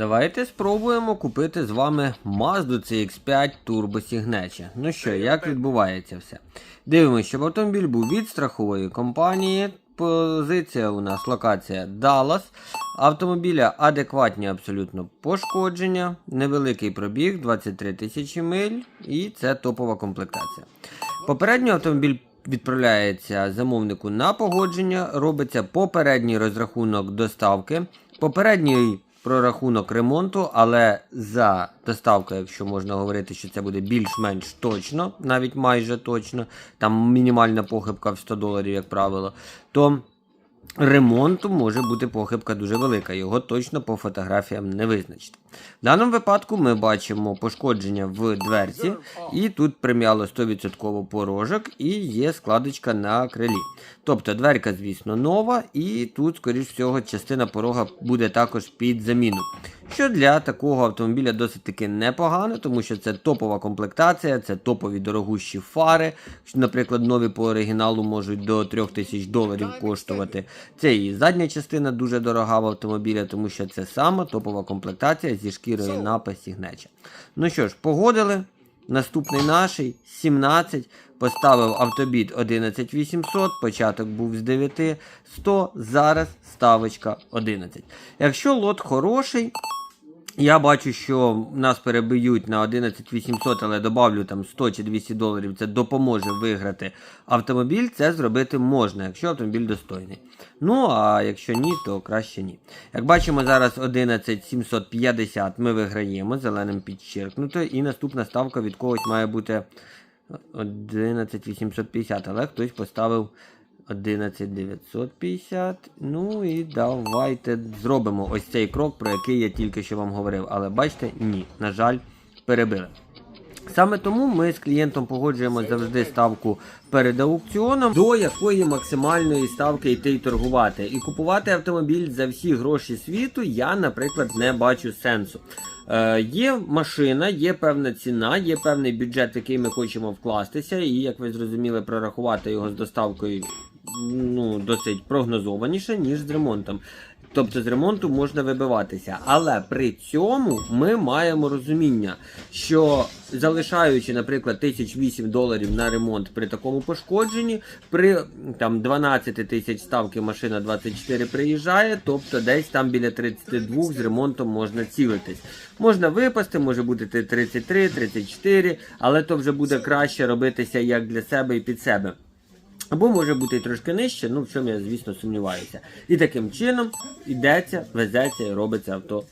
Давайте спробуємо купити з вами Mazda CX5 Turbo Signature. Ну що, як відбувається все? Дивимося, щоб автомобіль був від страхової компанії. Позиція у нас локація Dallas. Автомобіля адекватні абсолютно пошкодження, невеликий пробіг 23 тисячі миль, і це топова комплектація. Попередньо автомобіль відправляється замовнику на погодження, робиться попередній розрахунок доставки, попередній прорахунок ремонту, але за доставку, якщо можна говорити, що це буде більш-менш точно, навіть майже точно, там мінімальна похибка в 100 доларів, як правило, то ремонту може бути похибка дуже велика, його точно по фотографіям не визначити. В даному випадку ми бачимо пошкодження в дверці, і тут прим'яло 100% порожок і є складочка на крилі. Тобто дверка, звісно, нова, і тут, скоріш всього, частина порога буде також під заміну. Що для такого автомобіля досить таки непогано, тому що це топова комплектація, це топові дорогущі фари. Наприклад, нові по оригіналу можуть до 3000 доларів коштувати. Це і задня частина дуже дорога в автомобіля, тому що це сама топова комплектація зі шкірою напа Signature. Ну що ж, погодили. Наступний наший 17. Поставив автобіт 11800, початок був з 9100, зараз ставочка 11. Якщо лот хороший, я бачу, що нас перебиють на 11800, але добавлю там 100 чи 200 доларів. Це допоможе виграти автомобіль. Це зробити можна, якщо автомобіль достойний. Ну а якщо ні, то краще ні. Як бачимо, зараз 11750 ми виграємо, зеленим підчеркнуто, і наступна ставка від когось має бути 11850, але хтось поставив 11950. Ну і давайте зробимо ось цей крок, про який я тільки що вам говорив. Але бачите, ні, на жаль, перебили. Саме тому ми з клієнтом погоджуємо завжди ставку перед аукціоном, до якої максимальної ставки йти й торгувати. І купувати автомобіль за всі гроші світу я, наприклад, не бачу сенсу. Е, є машина, є певна ціна, є певний бюджет, який ми хочемо вкластися, і як ви зрозуміли, прорахувати його з доставкою ну, досить прогнозованіше, ніж з ремонтом. Тобто з ремонту можна вибиватися. Але при цьому ми маємо розуміння, що залишаючи, наприклад, 1008 доларів на ремонт при такому пошкодженні, при там 12 тисяч ставки машина 24 приїжджає, тобто десь там біля 32 з ремонтом можна цілитись. Можна випасти, може бути 33, 34, але то вже буде краще робитися як для себе і під себе. Або може бути трошки нижче, ну в чому я, звісно, сумніваюся. І таким чином йдеться, везеться і робиться авто